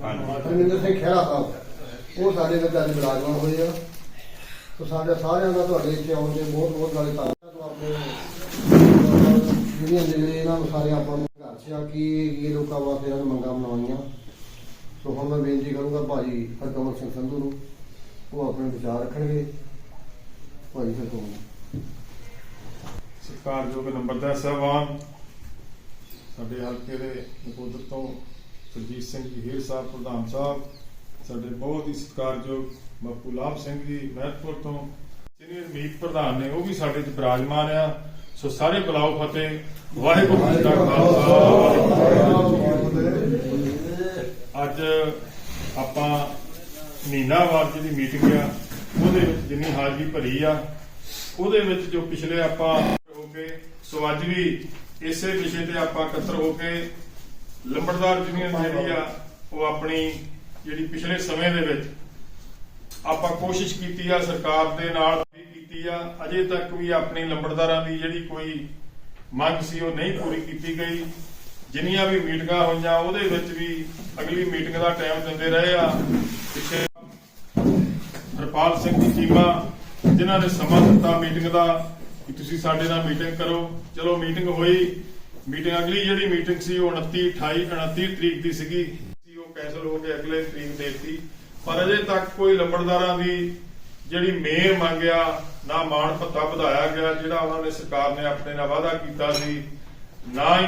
ਹਰਮਿੰਦਰ ਸਿੰਘ ਖਹਿਰਾ ਸਾਹਿਬ, ਉਹ ਸਾਡੇ ਵਿੱਚ ਅੱਜ ਵਿਰਾਜਮਾਨ ਹੋਏ ਆ। ਸੋ ਸਾਡੇ ਸਾਰਿਆਂ ਦਾ ਤੁਹਾਡੇ ਇੱਥੇ ਆਉਣ ਦੇ ਬਹੁਤ ਬਹੁਤ ਸਾਰੇ ਧੰਨਵਾਦ। ਤੋਂ ਆਪਣੇ ਜਿਹੜੀਆਂ ਜਿਹੜੇ ਇਹਨਾਂ ਨੂੰ ਸਾਰੇ ਆਪਾਂ ਨੂੰ ਘਰ ਚ ਕਿ ਇਹ ਲੋਕਾਂ ਵਾਸਤੇ ਇਹਨਾਂ ਮੰਗਾਂ ਬਣਾਉਣੀਆਂ ਸੋ ਹੁਣ ਮੈਂ ਬੇਨਤੀ ਕਰੂੰਗਾ ਭਾਜੀ ਹਰਕਮਲ ਸਿੰਘ ਸੰਧੂ ਨੂੰ, ਉਹ ਆਪਣੇ ਵਿਚਾਰ ਰੱਖਣਗੇ। ਭਾਜੀ ਹਰਕਮਲ। ਸਤਿਕਾਰਯੋਗ ਨੰਬਰਦਾਰ ਸਾਹਿਬਾਨ ਸਾਡੇ ਹਲਕੇ ਦੇ ਨਕੋਦਰ ਤੋਂ ਸਰਜੀਤ ਸਿੰਘ ਜੀ, ਹੀਰ ਸਾਹਿਬ, ਪ੍ਰਧਾਨ ਸਾਹਿਬ, ਸਾਡੇ ਬਹੁਤ ਹੀ ਸਤਿਕਾਰਯੋਗ ਬਾਪੂ ਲਾਭ ਸਿੰਘ ਜੀ, ਮਹਿਤਪੁਰ ਤੋਂ ਸੀਨੀਅਰ ਮੀਤ ਪ੍ਰਧਾਨ ਨੇ, ਉਹ ਵੀ ਸਾਡੇ ਚ ਬਿਰਾਜਮਾਨ ਆ। ਸੋ ਸਾਰੇ ਬੁਲਾਓ ਫਤਿਹ, ਵਾਹਿਗੁਰੂ ਜੀ ਕਾ ਖਾਲਸਾ। ਅੱਜ ਆਪਾਂ ਮਹੀਨਾਵਾਰ ਜਿਹੜੀ ਮੀਟਿੰਗ ਆ, ਉਹਦੇ ਵਿੱਚ ਜਿੰਨੀ ਹਾਜ਼ਰੀ ਭਰੀ ਆ, ਉਹਦੇ ਵਿੱਚ ਜੋ ਪਿਛਲੇ ਆਪਾਂ ਹੋ ਕੇ, ਸੋ ਅੱਜ ਵੀ ਇਸੇ ਵਿਸ਼ੇ ਤੇ ਆਪਾਂ ਇਕੱਤਰ ਹੋ ਕੇ ਲੰਬੜਦਾਰ ਯੂਨੀਅਨ ਜਿਹੜੀ ਆ, ਉਹ ਆਪਣੀ ਜਿਹੜੀ ਪਿਛਲੇ ਸਮੇਂ ਦੇ ਵਿੱਚ ਆਪਾਂ ਕੋਸ਼ਿਸ਼ ਕੀਤੀ ਆ ਸਰਕਾਰ ਦੇ ਨਾਲ ਵੀ ਕੀਤੀ ਆ, ਅਜੇ ਤੱਕ ਵੀ ਆਪਣੀ ਲੰਬੜਦਾਰਾਂ ਦੀ ਜਿਹੜੀ ਕੋਈ ਮੰਗ ਸੀ, ਉਹ ਨਹੀਂ ਪੂਰੀ ਕੀਤੀ ਗਈ। ਜਿੰਨੀਆਂ ਵੀ ਮੀਟਿੰਗਾਂ ਹੋਈਆਂ, ਉਹਦੇ ਵਿੱਚ ਵੀ ਅਗਲੀ ਮੀਟਿੰਗ ਦਾ ਟਾਈਮ ਦਿੰਦੇ ਰਹੇ ਆ। ਪਿੱਛੇ ਹਰਪਾਲ ਸਿੰਘ ਦੀ ਟੀਮਾਂ, ਜਿਨ੍ਹਾਂ ਨੇ ਸਮਾਂ ਦਿੱਤਾ ਮੀਟਿੰਗ ਦਾ, ਕਿ ਤੁਸੀਂ ਸਾਡੇ ਨਾਲ ਮੀਟਿੰਗ ਕਰੋ। ਚਲੋ, ਮੀਟਿੰਗ ਹੋਈ। ਮੀਟਿੰਗ ਅਗਲੀ ਜਿਹੜੀ ਮੀਟਿੰਗ ਸੀ ਉਹ 29 28 29 ਤਰੀਕ ਦੀ ਸੀਗੀ। ਸੀ ਉਹ ਕੈਨਸਲ ਹੋ ਕੇ ਅਗਲੇ ਤਰੀਕ ਦੇਤੀ ਪਰ ਅਜੇ ਤੱਕ ਕੋਈ ਲੰਬੜਦਾਰਾਂ ਦੀ ਜਿਹੜੀ ਮੇਰ ਮੰਗਿਆ ਨਾ ਮਾਣ ਭੱਤਾ ਵਧਾਇਆ ਗਿਆ ਜਿਹੜਾ ਉਹਨਾਂ ਨੇ ਸਰਕਾਰ ਨੇ ਆਪਣੇ ਨਾਲ ਵਾਅਦਾ ਕੀਤਾ ਸੀ ਨਾ ਹੀ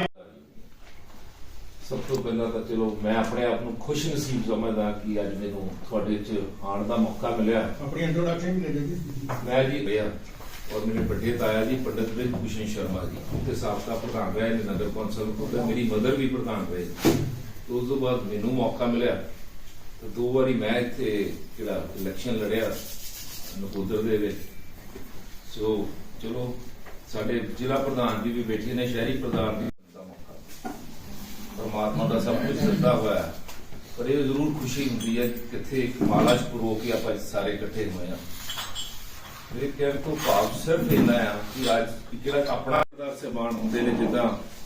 ਸਭ ਤੋਂ ਪਹਿਲਾਂ ਤਾਂ ਚਲੋ ਮੈਂ ਆਪਣੇ ਆਪ ਨੂੰ ਖੁਸ਼ ਨਸੀਬ ਸਮਝਦਾ ਕਿ ਅੱਜ ਮੈਨੂੰ ਤੁਹਾਡੇ ਚ ਆਉਣ ਦਾ ਮੌਕਾ ਮਿਲਿਆ। ਆਪਣੀ ਇੰਟਰੋਡਕਸ਼ਨ ਵੀ ਦੇ ਦਿਓ ਮੈਂ ਜੀ ਭਈਆ ਔਰ ਮੇਰੇ ਵੱਡੇ ਤਾਇਆ ਜੀ, ਪੰਡਿਤ ਵਿਜ ਭੂਸ਼ਣ ਸ਼ਰਮਾ ਜੀ ਤੇ ਸਾਬਕਾ ਪ੍ਰਧਾਨ ਰਹੇ ਨੇ ਨਗਰ ਕੌਂਸਲ ਤੋਂ ਤੇ ਮੇਰੀ ਮਦਰ ਵੀ ਪ੍ਰਧਾਨ ਰਹੇ ਉਸ ਤੋਂ ਬਾਅਦ ਮੈਨੂੰ ਮੌਕਾ ਮਿਲਿਆ। ਤੇ ਦੋ ਵਾਰੀ ਮੈਂ ਇੱਥੇ ਜਿਹੜਾ ਇਲੈਕਸ਼ਨ ਲੜਿਆ ਨਕੋਦਰ ਦੇ ਵਿੱਚ। ਸੋ ਚਲੋ, ਸਾਡੇ ਜ਼ਿਲ੍ਹਾ ਪ੍ਰਧਾਨ ਜੀ ਵੀ ਬੈਠੇ ਨੇ, ਸ਼ਹਿਰੀ ਪ੍ਰਧਾਨ ਵੀ ਦਾ ਮੌਕਾ। ਪਰਮਾਤਮਾ ਦਾ ਸਭ ਕੁਝ ਦਿੱਤਾ ਹੋਇਆ ਪਰ ਇਹ ਜ਼ਰੂਰ ਖੁਸ਼ੀ ਹੁੰਦੀ ਹੈ ਕਿ ਕਿੱਥੇ ਇੱਕ ਮਾਲਾ ਚ ਪਰੋ ਕੇ ਆਪਾਂ ਸਾਰੇ ਇਕੱਠੇ ਹੋਏ ਆ ਮੇਰੇ ਕਹਿਣ ਤੋਂ ਭਾਵ ਸਿਰਫ ਇੰਨਾ ਆ ਕਿ ਅੱਜ ਜਿਹੜਾ ਆਪਣਾ ਸਰਦਾਰ ਸਹਿਬਾਨ ਹੁੰਦੇ ਨੇ, ਜਿੱਦਾਂ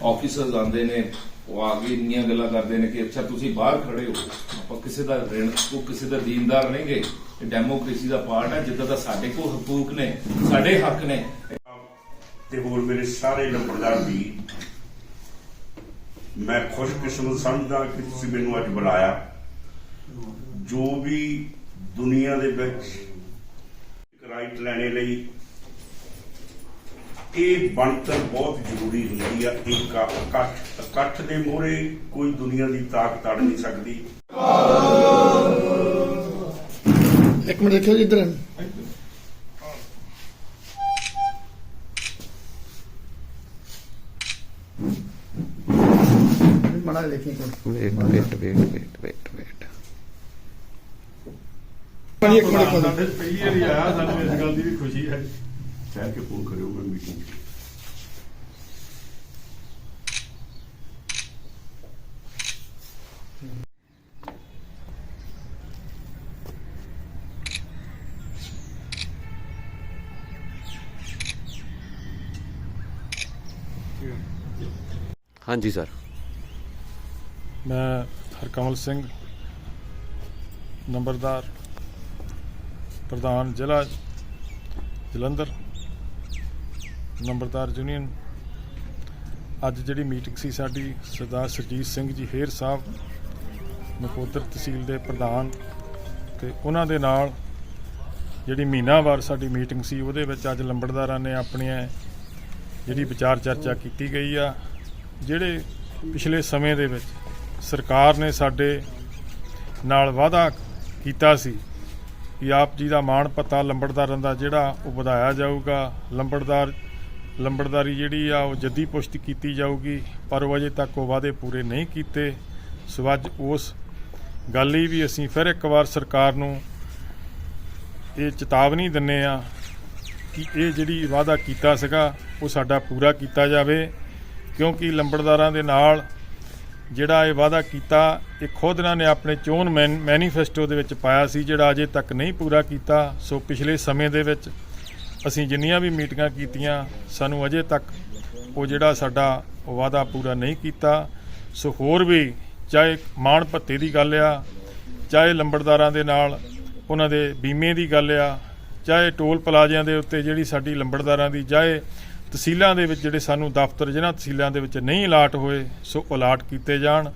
ਆਫੀਸਰਸ ਆਉਂਦੇ ਨੇ, ਉਹ ਆ ਕੇ ਇੰਨੀਆਂ ਗੱਲਾਂ ਕਰਦੇ ਨੇ ਕਿ ਅੱਛਾ, ਤੁਸੀਂ ਬਾਹਰ ਖੜੇ ਹੋ। ਆਪਾਂ ਕਿਸੇ ਦਾ ਰਿਣ ਕੋ ਕਿਸੇ ਦਾ ਦੀਨਦਾਰ ਨਹੀਂ ਗਏ ਇਹ ਡੈਮੋਕ੍ਰੇਸੀ ਦਾ ਪਾਰਟ ਹੈ, ਜਿੱਦਾਂ ਦਾ ਸਾਡੇ ਕੋਲ ਹਕੂਕ ਨੇ, ਸਾਡੇ ਹੱਕ ਨੇ। ਤੇ ਹੋਰ ਮੇਰੇ ਸਾਰੇ ਲੰਬੜਦਾਰ ਵੀ, ਮੈਂ ਖੁਸ਼ਕਿਸਮਤ ਸਮਝਦਾ ਕਿ ਤੁਸੀਂ ਮੈਨੂੰ ਅੱਜ ਬੁਲਾਇਆ। ਜੋ ਵੀ ਦੁਨੀਆ ਦੇ ਵਿੱਚ ਰਾਈਟ ਲੈਣੇ ਲਈ। ਇਹ ਬਣਤਰ ਬਹੁਤ ਜ਼ਰੂਰੀ ਹੁੰਦੀ ਆ ਇੱਕ ਇਕੱਠ ਇਕੱਠ ਦੇ ਮੋਹਰੇ ਕੋਈ ਦੁਨੀਆ ਦੀ ਤਾਕਤ ਅੜ ਨਹੀਂ ਸਕਦੀ। ਇੱਕ ਮਿੰਟ ਦੇਖਿਓ ਜੀ ਇੱਧਰ। ਮੜਾ ਦੇਖੀ ਕੋਈ wait wait wait wait wait wait ਪਾਣੀ ਇੱਕ ਮਿੰਟ ਖੋਲੋ। ਸਾਡੇ ਪਹਿਲੀ ਵਾਰੀ ਆਇਆ ਸਾਨੂੰ ਇਸ ਗੱਲ ਦੀ ਵੀ ਖੁਸ਼ੀ ਹੈ। ਕਹਿ ਕੇ ਫੋਨ ਕਰਿਓ ਮੈਂ ਮੀਟਿੰਗ ਹਾਂਜੀ ਸਰ ਮੈਂ ਹਰਕਮਲ ਸਿੰਘ ਨੰਬਰਦਾਰ। ਪ੍ਰਧਾਨ ਜ਼ਿਲ੍ਹਾ ਜਲੰਧਰ, ਨੰਬਰਦਾਰ ਯੂਨੀਅਨ। ਅੱਜ ਜਿਹੜੀ ਮੀਟਿੰਗ ਸੀ ਸਾਡੀ, ਸਰਦਾਰ ਸਰਜੀਤ ਸਿੰਘ ਜੀ ਹੇਰ ਸਾਹਿਬ, ਨਕੋਦਰ ਤਹਿਸੀਲ ਦੇ ਪ੍ਰਧਾਨ, ਤੇ ਉਹਨਾਂ ਦੇ ਨਾਲ ਜਿਹੜੀ ਮਹੀਨਾਵਾਰ ਸਾਡੀ ਮੀਟਿੰਗ ਸੀ, ਉਹਦੇ ਵਿੱਚ ਅੱਜ ਲੰਬੜਦਾਰਾਂ ਨੇ ਆਪਣੀਆਂ ਜਿਹੜੀ ਵਿਚਾਰ ਚਰਚਾ ਕੀਤੀ ਗਈ ਆ, ਜਿਹੜੇ ਪਿਛਲੇ ਸਮੇਂ ਦੇ ਵਿੱਚ ਸਰਕਾਰ ਨੇ ਸਾਡੇ ਨਾਲ ਵਾਅਦਾ ਕੀਤਾ ਸੀ ਵੀ ਆਪ ਜੀ ਦਾ ਮਾਣ ਪੱਤਾ ਲੰਬੜਦਾਰਾਂ ਦਾ ਜਿਹੜਾ ਉਹ ਵਧਾਇਆ ਜਾਊਗਾ। ਲੰਬੜਦਾਰ ਲੰਬੜਦਾਰੀ ਜਿਹੜੀ ਆ ਉਹ ਜੱਦੀ ਪੁਸ਼ਤ ਕੀਤੀ ਜਾਊਗੀ, ਪਰ ਉਹ ਅਜੇ ਤੱਕ ਉਹ ਵਾਅਦੇ ਪੂਰੇ ਨਹੀਂ ਕੀਤੇ। ਸੋ ਅੱਜ ਉਸ ਗੱਲ ਲਈ ਵੀ ਅਸੀਂ ਫਿਰ ਇੱਕ ਵਾਰ ਸਰਕਾਰ ਨੂੰ ਇਹ ਚੇਤਾਵਨੀ ਦਿੰਨੇ ਆ ਕਿ ਇਹ ਜਿਹੜੀ ਵਾਅਦਾ ਕੀਤਾ ਸੀਗਾ, ਉਹ ਸਾਡਾ ਪੂਰਾ ਕੀਤਾ ਜਾਵੇ, ਕਿਉਂਕਿ ਲੰਬੜਦਾਰਾਂ ਦੇ ਨਾਲ ਜਿਹੜਾ ਇਹ ਵਾਅਦਾ ਕੀਤਾ, ਇਹ ਖੁਦ ਇਹਨਾਂ ਨੇ ਆਪਣੇ ਚੋਣ ਮੈਨ- ਮੈਨੀਫੈਸਟੋ ਦੇ ਵਿੱਚ ਪਾਇਆ ਸੀ, ਜਿਹੜਾ ਅਜੇ ਤੱਕ ਨਹੀਂ ਪੂਰਾ ਕੀਤਾ। ਸੋ ਪਿਛਲੇ ਸਮੇਂ ਦੇ ਵਿੱਚ ਅਸੀਂ ਜਿੰਨੀਆਂ ਵੀ ਮੀਟਿੰਗਾਂ ਕੀਤੀਆਂ, ਸਾਨੂੰ ਅਜੇ ਤੱਕ ਉਹ ਜਿਹੜਾ ਸਾਡਾ ਉਹ ਵਾਅਦਾ ਪੂਰਾ ਨਹੀਂ ਕੀਤਾ। ਸੋ ਹੋਰ ਵੀ ਚਾਹੇ ਮਾਣ ਭੱਤੇ ਦੀ ਗੱਲ ਆ, ਚਾਹੇ ਲੰਬੜਦਾਰਾਂ ਦੇ ਨਾਲ ਉਹਨਾਂ ਦੇ ਬੀਮੇ ਦੀ ਗੱਲ ਆ, ਚਾਹੇ ਟੋਲ ਪਲਾਜ਼ਿਆਂ ਦੇ ਉੱਤੇ ਜਿਹੜੀ ਸਾਡੀ ਲੰਬੜਦਾਰਾਂ ਦੀ, ਚਾਹੇ ਤਹਿਸੀਲਾਂ ਦੇ ਵਿੱਚ ਜਿਹੜੇ ਸਾਨੂੰ ਦਫ਼ਤਰ ਜਿਹਨਾਂ ਤਹਿਸੀਲਾਂ ਦੇ ਵਿੱਚ ਨਹੀਂ ਅਲਾਟ ਹੋਏ, ਸੋ ਅਲਾਟ ਕੀਤੇ ਜਾਣ।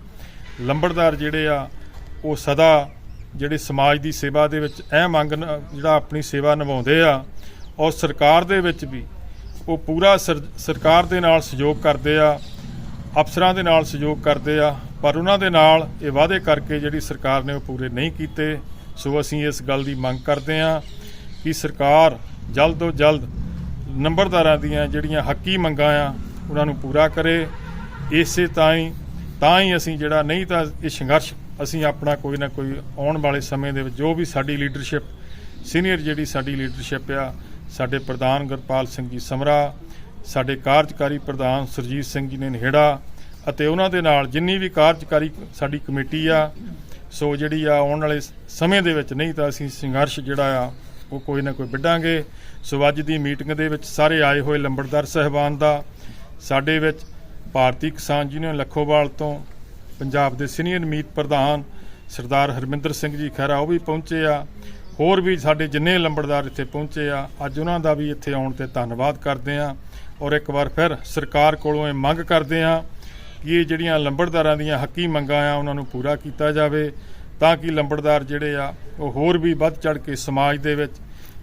ਲੰਬੜਦਾਰ ਜਿਹੜੇ ਆ, ਉਹ ਸਦਾ ਜਿਹੜੇ ਸਮਾਜ ਦੀ ਸੇਵਾ ਦੇ ਵਿੱਚ ਅਹਿਮ ਅੰਗ ਜਿਹੜਾ ਆਪਣੀ ਸੇਵਾ ਨਿਭਾਉਂਦੇ ਆ, ਔਰ ਸਰਕਾਰ ਦੇ ਵਿੱਚ ਵੀ ਉਹ ਪੂਰਾ ਸਰ- ਸਰਕਾਰ ਦੇ ਨਾਲ ਸਹਿਯੋਗ ਕਰਦੇ ਆ, ਅਫਸਰਾਂ ਦੇ ਨਾਲ ਸਹਿਯੋਗ ਕਰਦੇ ਆ, ਪਰ ਉਹਨਾਂ ਦੇ ਨਾਲ ਇਹ ਵਾਅਦੇ ਕਰਕੇ ਜਿਹੜੀ ਸਰਕਾਰ ਨੇ ਉਹ ਪੂਰੇ ਨਹੀਂ ਕੀਤੇ। ਸੋ ਅਸੀਂ ਇਸ ਗੱਲ ਦੀ ਮੰਗ ਕਰਦੇ ਆ ਕਿ ਸਰਕਾਰ ਜਲਦ ਤੋਂ ਜਲਦ ਨੰਬਰਦਾਰਾਂ ਦੀਆਂ ਜਿਹੜੀਆਂ ਹੱਕੀ ਮੰਗਾਂ ਆ, ਉਹਨਾਂ ਨੂੰ ਪੂਰਾ ਕਰੇ। ਇਸੇ ਤਾਂ ਹੀ ਤਾਂ ਹੀ ਅਸੀਂ ਜਿਹੜਾ ਨਹੀਂ ਤਾਂ ਇਹ ਸੰਘਰਸ਼ ਅਸੀਂ ਆਪਣਾ ਕੋਈ ਨਾ ਕੋਈ ਆਉਣ ਵਾਲੇ ਸਮੇਂ ਦੇ ਵਿੱਚ ਜੋ ਵੀ ਸਾਡੀ ਲੀਡਰਸ਼ਿਪ, ਸੀਨੀਅਰ ਜਿਹੜੀ ਸਾਡੀ ਲੀਡਰਸ਼ਿਪ ਆ, ਸਾਡੇ ਪ੍ਰਧਾਨ ਗੁਰਪਾਲ ਸਿੰਘ ਜੀ ਸਮਰਾ, ਸਾਡੇ ਕਾਰਜਕਾਰੀ ਪ੍ਰਧਾਨ ਸਰਜੀਤ ਸਿੰਘ ਜੀ ਨੇ ਨੇੜਾ, ਅਤੇ ਉਹਨਾਂ ਦੇ ਨਾਲ ਜਿੰਨੀ ਵੀ ਕਾਰਜਕਾਰੀ ਸਾਡੀ ਕਮੇਟੀ ਆ, ਸੋ ਜਿਹੜੀ ਆ ਆਉਣ ਵਾਲੇ ਸਮੇਂ ਦੇ ਵਿੱਚ ਨਹੀਂ ਤਾਂ ਅਸੀਂ ਸੰਘਰਸ਼ ਜਿਹੜਾ ਆ ਉਹ ਕੋਈ ਨਾ ਕੋਈ ਵਿੱਢਾਂਗੇ। ਸੋ ਅੱਜ ਦੀ ਮੀਟਿੰਗ ਦੇ ਵਿੱਚ ਸਾਰੇ ਆਏ ਹੋਏ ਲੰਬੜਦਾਰ ਸਹਿਬਾਨ ਦਾ, ਸਾਡੇ ਵਿੱਚ ਭਾਰਤੀ ਕਿਸਾਨ ਯੂਨੀਅਨ ਲੱਖੋਵਾਲ ਤੋਂ ਪੰਜਾਬ ਦੇ ਸੀਨੀਅਰ ਮੀਤ ਪ੍ਰਧਾਨ ਸਰਦਾਰ ਹਰਮਿੰਦਰ ਸਿੰਘ ਜੀ ਖਹਿਰਾ, ਉਹ ਵੀ ਪਹੁੰਚੇ ਆ। ਹੋਰ ਵੀ ਸਾਡੇ ਜਿੰਨੇ ਲੰਬੜਦਾਰ ਇੱਥੇ ਪਹੁੰਚੇ ਆ, ਅੱਜ ਉਹਨਾਂ ਦਾ ਵੀ ਇੱਥੇ ਆਉਣ ਤੇ ਧੰਨਵਾਦ ਕਰਦੇ ਆ। ਔਰ ਇੱਕ ਵਾਰ ਫਿਰ ਸਰਕਾਰ ਕੋਲੋਂ ਇਹ ਮੰਗ ਕਰਦੇ ਆ ਕਿ ਇਹ ਜਿਹੜੀਆਂ ਲੰਬੜਦਾਰਾਂ ਦੀਆਂ ਹੱਕੀ ਮੰਗਾਂ ਆ, ਉਹਨਾਂ ਨੂੰ ਪੂਰਾ ਕੀਤਾ ਜਾਵੇ। ਤਾਂ ਕਿ ਲੰਬੜਦਾਰ ਜਿਹੜੇ ਆ ਉਹ ਹੋਰ ਵੀ ਵੱਧ ਚੜ ਕੇ ਸਮਾਜ ਦੇ ਵਿੱਚ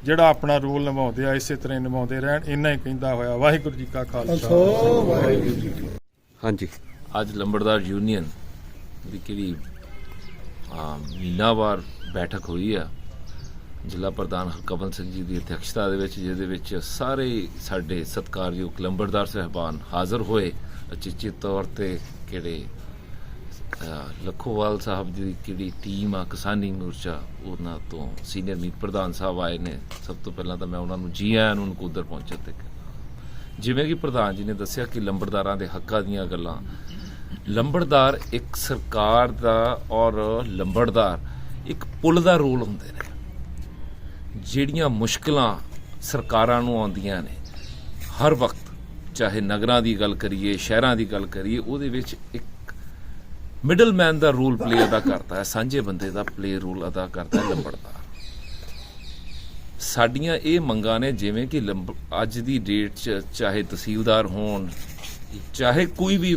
ਜਿਹੜਾ ਆਪਣਾ ਰੋਲ ਨਿਭਾਉਂਦੇ ਆ ਇਸੇ ਤਰ੍ਹਾਂ ਹੀ ਨਿਭਾਉਂਦੇ ਰਹਿਣ ਇੰਨਾ ਹੀ ਕਹਿੰਦਾ ਹੋਇਆ। ਵਾਹਿਗੁਰੂ ਜੀ ਕਾ ਖਾਲਸਾ। ਹਾਂਜੀ। ਅੱਜ ਲੰਬੜਦਾਰ ਯੂਨੀਅਨ ਦੀ ਕਿਹੜੀ ਆ ਮਹੀਨਾਵਾਰ ਬੈਠਕ ਹੋਈ ਆ। ਜ਼ਿਲ੍ਹਾ ਪ੍ਰਧਾਨ ਹਰਕਮਲ ਸਿੰਘ ਜੀ ਦੀ ਅਧਿਕਸ਼ਤਾ ਦੇ ਵਿੱਚ ਜਿਹਦੇ ਵਿੱਚ ਸਾਰੇ ਸਾਡੇ ਸਤਿਕਾਰਯੋਗ ਲੰਬੜਦਾਰ ਸਹਿਬਾਨ ਹਾਜ਼ਰ ਹੋਏ ਅਚਿਚਿਤ ਤੌਰ ਤੇ ਕਿਹੜੇ ਲੱਖੋਵਾਲ ਸਾਹਿਬ ਦੀ ਕਿਹੜੀ ਟੀਮ ਆ, ਕਿਸਾਨੀ ਮੋਰਚਾ, ਉਹਨਾਂ ਤੋਂ ਸੀਨੀਅਰ ਮੀਤ ਪ੍ਰਧਾਨ ਸਾਹਿਬ ਆਏ ਨੇ। ਸਭ ਤੋਂ ਪਹਿਲਾਂ ਤਾਂ ਮੈਂ ਉਹਨਾਂ ਨੂੰ ਜੀ ਆਇਆਂ ਨੂੰ ਨਕੋਦਰ ਪਹੁੰਚਣ ਤੇ ਜਿਵੇਂ ਕਿ ਪ੍ਰਧਾਨ ਜੀ ਨੇ ਦੱਸਿਆ ਕਿ ਲੰਬੜਦਾਰਾਂ ਦੇ ਹੱਕਾਂ ਦੀਆਂ ਗੱਲਾਂ। ਲੰਬੜਦਾਰ ਇੱਕ ਸਰਕਾਰ ਦਾ ਔਰ ਲੰਬੜਦਾਰ ਇੱਕ ਪੁਲ ਦਾ ਰੋਲ ਹੁੰਦੇ ਨੇ। ਜਿਹੜੀਆਂ ਮੁਸ਼ਕਲਾਂ ਸਰਕਾਰਾਂ ਨੂੰ ਆਉਂਦੀਆਂ ਨੇ, ਹਰ ਵਕਤ, ਚਾਹੇ ਨਗਰਾਂ ਦੀ ਗੱਲ ਕਰੀਏ, ਸ਼ਹਿਰਾਂ ਦੀ ਗੱਲ ਕਰੀਏ, ਉਹਦੇ ਵਿੱਚ ਇੱਕ ਮਿਡਲਮੈਨ ਦਾ ਰੋਲ ਪਲੇ ਅਦਾ ਕਰਦਾ ਹੈ, ਸਾਂਝੇ ਬੰਦੇ ਦਾ ਪਲੇ ਰੋਲ ਅਦਾ ਕਰਦਾ ਹੈ ਲੰਬੜਦਾਰ ਸਾਡੀਆਂ ਇਹ ਮੰਗਾਂ ਨੇ ਜਿਵੇਂ ਕਿ ਲੰਬ- ਅੱਜ ਦੀ ਡੇਟ 'ਚ ਚਾਹੇ ਤਹਿਸੀਲਦਾਰ ਹੋਣ, ਚਾਹੇ ਕੋਈ ਵੀ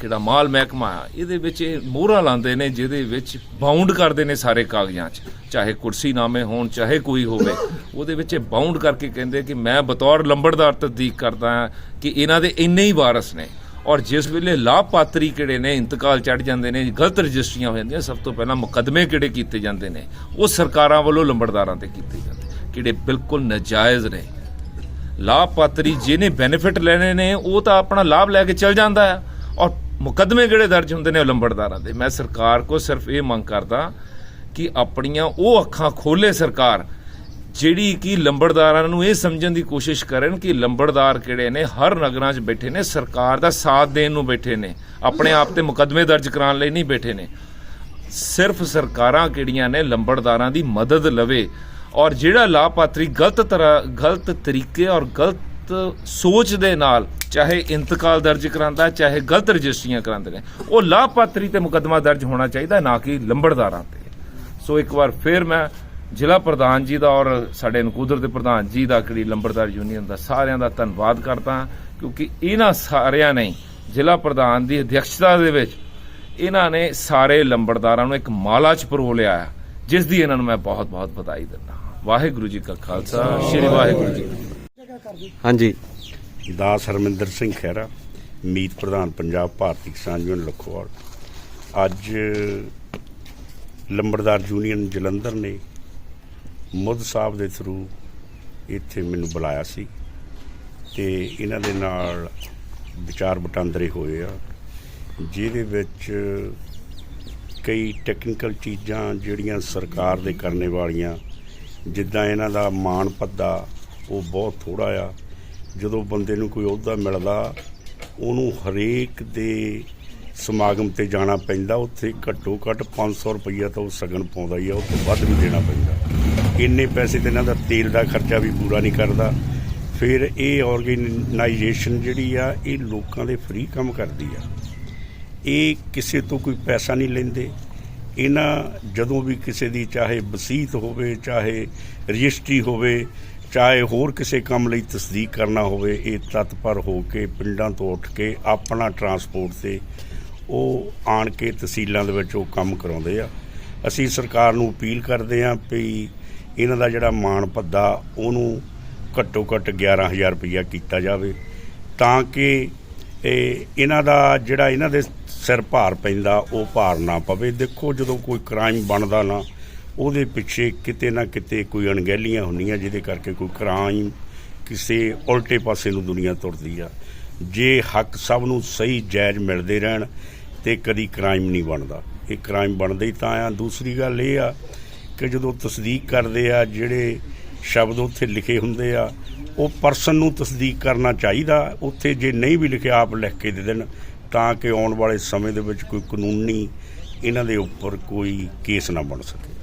ਕਿਹੜਾ ਮਾਲ ਮਹਿਕਮਾ ਆ, ਇਹਦੇ ਵਿੱਚ ਇਹ ਮੋਹਰਾਂ ਲਾਉਂਦੇ ਨੇ, ਜਿਹਦੇ ਵਿੱਚ ਬਾਉਂਡ ਕਰਦੇ ਨੇ ਸਾਰੇ ਕਾਗਜ਼ਾਂ 'ਚ। ਚਾਹੇ ਕੁਰਸੀਨਾਮੇ ਹੋਣ, ਚਾਹੇ ਕੋਈ ਹੋਵੇ, ਉਹਦੇ ਵਿੱਚ ਇਹ ਬਾਉਂਡ ਕਰਕੇ ਕਹਿੰਦੇ ਕਿ ਮੈਂ ਬਤੌਰ ਲੰਬੜਦਾਰ ਤਸਦੀਕ ਕਰਦਾ ਹਾਂ ਕਿ ਇਹਨਾਂ ਦੇ ਇੰਨੇ ਹੀ ਵਾਰਸ ਨੇ। ਔਰ ਜਿਸ ਵੇਲੇ ਲਾਭਪਾਤਰੀ ਕਿਹੜੇ ਨੇ, ਇੰਤਕਾਲ ਚੜ ਜਾਂਦੇ ਨੇ, ਗਲਤ ਰਜਿਸਟਰੀਆਂ ਹੋ ਜਾਂਦੀਆਂ, ਸਭ ਤੋਂ ਪਹਿਲਾਂ ਮੁਕੱਦਮੇ ਕਿਹੜੇ ਕੀਤੇ ਜਾਂਦੇ ਨੇ, ਉਹ ਸਰਕਾਰਾਂ ਵੱਲੋਂ ਲੰਬੜਦਾਰਾਂ ਤੇ ਕੀਤੇ ਜਾਂਦੇ ਕਿਹੜੇ ਬਿਲਕੁਲ ਨਾਜਾਇਜ਼ ਨੇ। ਲਾਭਪਾਤਰੀ ਜਿਹਨੇ ਬੈਨੀਫਿਟ ਲੈਣੇ ਨੇ, ਉਹ ਤਾਂ ਆਪਣਾ ਲਾਭ ਲੈ ਕੇ ਚੱਲ ਜਾਂਦਾ ਹੈ, ਔਰ ਮੁਕੱਦਮੇ ਕਿਹੜੇ ਦਰਜ ਹੁੰਦੇ ਨੇ ਲੰਬੜਦਾਰਾਂ ਦੇ। ਮੈਂ ਸਰਕਾਰ ਕੋ ਸਿਰਫ ਇਹ ਮੰਗ ਕਰਦਾ ਕਿ ਆਪਣੀਆਂ ਉਹ ਅੱਖਾਂ ਖੋਲੇ ਸਰਕਾਰ ਜਿਹੜੀ ਕਿ ਲੰਬੜਦਾਰਾਂ ਨੂੰ ਇਹ ਸਮਝਣ ਦੀ ਕੋਸ਼ਿਸ਼ ਕਰਨ ਕਿ ਲੰਬੜਦਾਰ ਕਿਹੜੇ ਨੇ, ਹਰ ਨਗਰਾਂ 'ਚ ਬੈਠੇ ਨੇ, ਸਰਕਾਰ ਦਾ ਸਾਥ ਦੇਣ ਨੂੰ ਬੈਠੇ ਨੇ, ਆਪਣੇ ਆਪ ਤੇ ਮੁਕੱਦਮੇ ਦਰਜ ਕਰਾਉਣ ਲਈ ਨਹੀਂ ਬੈਠੇ ਨੇ। ਸਿਰਫ ਸਰਕਾਰਾਂ ਕਿਹੜੀਆਂ ਨੇ, ਲੰਬੜਦਾਰਾਂ ਦੀ ਮਦਦ ਲਵੇ ਔਰ ਜਿਹੜਾ ਲਾਭਪਾਤਰੀ ਗਲਤ ਤਰ੍ਹਾਂ, ਗਲਤ ਤਰੀਕੇ ਔਰ ਗਲਤ ਸੋਚ ਦੇ ਨਾਲ ਚਾਹੇ ਇੰਤਕਾਲ ਦਰਜ ਕਰਾਂਦਾ ਚਾਹੇ ਗਲਤ ਰਜਿਸਟਰੀਆਂ ਕਰਾਉਂਦੇ ਨੇ, ਉਹ ਲਾਭਪਾਤਰੀ ਤੇ ਮੁਕੱਦਮਾ ਦਰਜ ਹੋਣਾ ਚਾਹੀਦਾ, ਨਾ ਕਿ ਲੰਬੜਦਾਰਾਂ ਤੇ। ਸੋ ਇੱਕ ਵਾਰ ਫਿਰ ਮੈਂ ਜ਼ਿਲ੍ਹਾ ਪ੍ਰਧਾਨ ਜੀ ਦਾ ਔਰ ਸਾਡੇ ਨਕੂਦਰ ਦੇ ਪ੍ਰਧਾਨ ਜੀ ਦਾ ਕਿਹੜੀ ਲੰਬੜਦਾਰ ਯੂਨੀਅਨ ਦਾ ਸਾਰਿਆਂ ਦਾ ਧੰਨਵਾਦ ਕਰਦਾ ਕਿਉਂਕਿ ਇਹਨਾਂ ਸਾਰਿਆਂ ਨੇ ਜ਼ਿਲ੍ਹਾ ਪ੍ਰਧਾਨ ਦੀ ਅਧਿਕਸ਼ਤਾ ਦੇ ਵਿੱਚ ਇਹਨਾਂ ਨੇ ਸਾਰੇ ਲੰਬੜਦਾਰਾਂ ਨੂੰ ਇੱਕ ਮਾਲਾ ਚ ਪਰੋ ਲਿਆ ਜਿਸ ਦੀ ਇਹਨਾਂ ਨੂੰ ਮੈਂ ਬਹੁਤ ਬਹੁਤ ਵਧਾਈ ਦਿੰਦਾ ਹਾਂ। ਵਾਹਿਗੁਰੂ ਜੀ ਕਾ ਖਾਲਸਾ ਸ੍ਰੀ ਵਾਹਿਗੁਰੂ ਜੀ ਹਾਂਜੀ। ਦਾਸ ਹਰਮਿੰਦਰ ਸਿੰਘ ਖਹਿਰਾ ਮੀਤ ਪ੍ਰਧਾਨ ਪੰਜਾਬ ਭਾਰਤੀ ਕਿਸਾਨ ਯੂਨੀਅਨ ਲਖੋਵਾਲ। ਅੱਜ ਲੰਬੜਦਾਰ ਯੂਨੀਅਨ ਜਲੰਧਰ ਨੇ ਮੁੱਧ ਸਾਹਿਬ ਦੇ ਥਰੂ ਇੱਥੇ ਮੈਨੂੰ ਬੁਲਾਇਆ ਸੀ ਤੇ ਇਹਨਾਂ ਦੇ ਨਾਲ ਵਿਚਾਰ ਵਟਾਂਦਰੇ ਹੋਏ ਆ, ਜਿਹਦੇ ਵਿੱਚ ਕਈ ਟੈਕਨੀਕਲ ਚੀਜ਼ਾਂ ਜਿਹੜੀਆਂ ਸਰਕਾਰ ਦੇ ਕਰਨੇ ਵਾਲੀਆਂ, ਜਿੱਦਾਂ ਇਹਨਾਂ ਦਾ ਮਾਣ ਪੱਦਾ ਉਹ ਬਹੁਤ ਥੋੜਾ ਆ। ਜਦੋਂ ਬੰਦੇ ਨੂੰ ਕੋਈ ਅਹੁਦਾ ਮਿਲਦਾ, ਉਹਨੂੰ ਹਰੇਕ ਦੇ ਸਮਾਗਮ ਤੇ ਜਾਣਾ ਪੈਂਦਾ, ਉੱਥੇ ਘੱਟੋ ਘੱਟ 500 ਰੁਪਈਆ ਤਾਂ ਉਹ ਸਗਨ ਪਾਉਂਦਾ ਹੀ ਆ, ਉਹ ਤੋਂ ਵੱਧ ਵੀ ਦੇਣਾ ਪੈਂਦਾ। ਇੰਨੇ ਪੈਸੇ ਤੇ ਇਹਨਾਂ ਦਾ ਤੇਲ ਦਾ ਖਰਚਾ ਵੀ ਪੂਰਾ ਨਹੀਂ ਕਰਦਾ। ਫਿਰ ਇਹ ਆਰਗੇਨਾਈਜੇਸ਼ਨ ਜਿਹੜੀ ਆ, ਇਹ ਲੋਕਾਂ ਦੇ ਫ੍ਰੀ ਕੰਮ ਕਰਦੀ ਆ। ਇਹ ਕਿਸੇ ਤੋਂ ਕੋਈ ਪੈਸਾ ਨਹੀਂ ਲੈਂਦੇ। ਇਹਨਾਂ ਜਦੋਂ ਵੀ ਕਿਸੇ ਦੀ ਚਾਹੇ ਵਸੀਤ ਹੋਵੇ, ਚਾਹੇ ਰਜਿਸਟਰੀ ਹੋਵੇ, ਚਾਹੇ ਹੋਰ ਕਿਸੇ ਕੰਮ ਲਈ ਤਸਦੀਕ ਕਰਨਾ ਹੋਵੇ, ਇਹ ਤਤਪਰ ਹੋ ਕੇ ਪਿੰਡਾਂ ਤੋਂ ਉੱਠ ਕੇ ਆਪਣਾ ਟਰਾਂਸਪੋਰਟ ਤੇ ਉਹ ਆਣ ਕੇ ਤਹਿਸੀਲਾਂ ਦੇ ਵਿੱਚ ਉਹ ਕੰਮ ਕਰਾਉਂਦੇ ਆ। ਅਸੀਂ ਸਰਕਾਰ ਨੂੰ ਅਪੀਲ ਕਰਦੇ ਹਾਂ ਵੀ ਇਹਨਾਂ ਦਾ ਜਿਹੜਾ ਮਾਣ ਭੱਦਾ, ਉਹਨੂੰ ਘੱਟੋ ਘੱਟ 11000 ਰੁਪਈਆ ਕੀਤਾ ਜਾਵੇ। ਤਾਂ ਕਿ ਇਹਨਾਂ ਦਾ ਜਿਹੜਾ ਇਹਨਾਂ ਦੇ ਸਿਰ ਭਾਰ ਪੈਂਦਾ, ਉਹ ਭਾਰ ਨਾ ਪਵੇ। ਦੇਖੋ, ਜਦੋਂ ਕੋਈ ਕ੍ਰਾਈਮ ਬਣਦਾ ਨਾ, ਉਹਦੇ ਪਿੱਛੇ ਕਿਤੇ ਨਾ ਕਿਤੇ ਕੋਈ ਅਣਗਹਿਲੀਆਂ ਹੁੰਦੀਆਂ, ਜਿਹਦੇ ਕਰਕੇ ਕੋਈ ਕ੍ਰਾਈਮ ਕਿਸੇ ਉਲਟੇ ਪਾਸੇ ਨੂੰ ਦੁਨੀਆ ਤੁਰਦੀ ਆ। ਜੇ ਹੱਕ ਸਭ ਨੂੰ ਸਹੀ ਜਾਇਜ਼ ਮਿਲਦੇ ਰਹਿਣ, ਤੇ ਕਦੀ ਕ੍ਰਾਈਮ ਨਹੀਂ ਬਣਦਾ। ਇਹ ਕ੍ਰਾਈਮ ਬਣਦਾ ਹੀ ਤਾਂ ਆ। ਦੂਸਰੀ ਗੱਲ ਇਹ ਆ ਕਿ ਜਦੋਂ ਤਸਦੀਕ ਕਰਦੇ ਆ, ਜਿਹੜੇ ਸ਼ਬਦ ਉੱਥੇ ਲਿਖੇ ਹੁੰਦੇ ਆ, ਉਹ ਪਰਸਨ ਨੂੰ ਤਸਦੀਕ ਕਰਨਾ ਚਾਹੀਦਾ। ਉੱਥੇ ਜੇ ਨਹੀਂ ਵੀ ਲਿਖਿਆ, ਆਪ ਲਿਖ ਕੇ ਦੇ ਦੇਣ, ਤਾਂ ਕਿ ਆਉਣ ਵਾਲੇ ਸਮੇਂ ਦੇ ਵਿੱਚ ਕੋਈ ਕਾਨੂੰਨੀ ਇਹਨਾਂ ਦੇ ਉੱਪਰ ਕੋਈ ਕੇਸ ਨਾ ਬਣ ਸਕੇ।